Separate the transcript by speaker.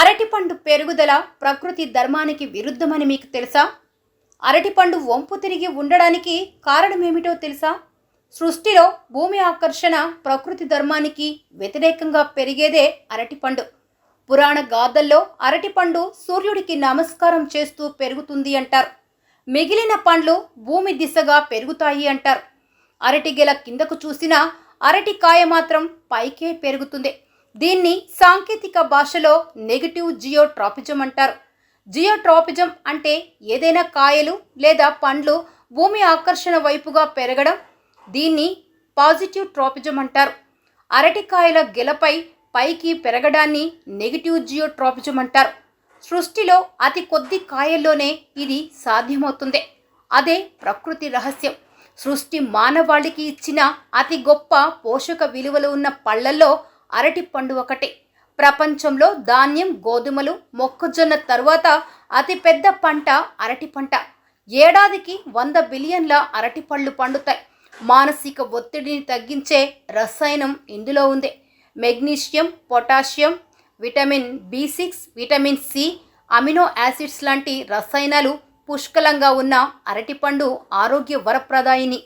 Speaker 1: అరటిపండు పెరుగుదల ప్రకృతి ధర్మానికి విరుద్ధమని మీకు తెలుసా? అరటిపండు వంపు తిరిగి ఉండడానికి కారణమేమిటో తెలుసా? సృష్టిలో భూమి ఆకర్షణ ప్రకృతి ధర్మానికి వ్యతిరేకంగా పెరిగేదే అరటిపండు. పురాణ గాథల్లో అరటిపండు సూర్యుడికి నమస్కారం చేస్తూ పెరుగుతుంది అంటారు. మిగిలిన పండ్లు భూమి దిశగా పెరుగుతాయి అంటారు. అరటి గెల కిందకు చూసినా అరటికాయ మాత్రం పైకే పెరుగుతుంది. దీన్ని సాంకేతిక భాషలో నెగిటివ్ జియోట్రాపిజం అంటారు. జియోట్రాపిజం అంటే ఏదైనా కాయలు లేదా పండ్లు భూమి ఆకర్షణ వైపుగా పెరగడం దీన్ని పాజిటివ్ ట్రాపిజం అంటారు. అరటికాయల గెలపై పైకి పెరగడాన్ని నెగిటివ్ జియోట్రాపిజం అంటారు. సృష్టిలో అతి కొద్ది కాయల్లోనే ఇది సాధ్యమవుతుంది. అదే ప్రకృతి రహస్యం. సృష్టి మానవాళికి ఇచ్చిన అతి గొప్ప పోషక విలువలు ఉన్న పళ్ళల్లో అరటి పండు ఒకటే. ప్రపంచంలో ధాన్యం గోధుమలు మొక్కజొన్న తరువాత అతిపెద్ద పంట అరటి పంట. ఏడాదికి వంద బిలియన్ల అరటి పళ్ళు పండుతాయి. మానసిక ఒత్తిడిని తగ్గించే రసాయనం ఇందులో ఉంది. Magnesium potassium vitamin B six vitamin C amino acids లాంటి రసాయనాలు పుష్కలంగా ఉన్న అరటిపండు ఆరోగ్య వరప్రదాయిని.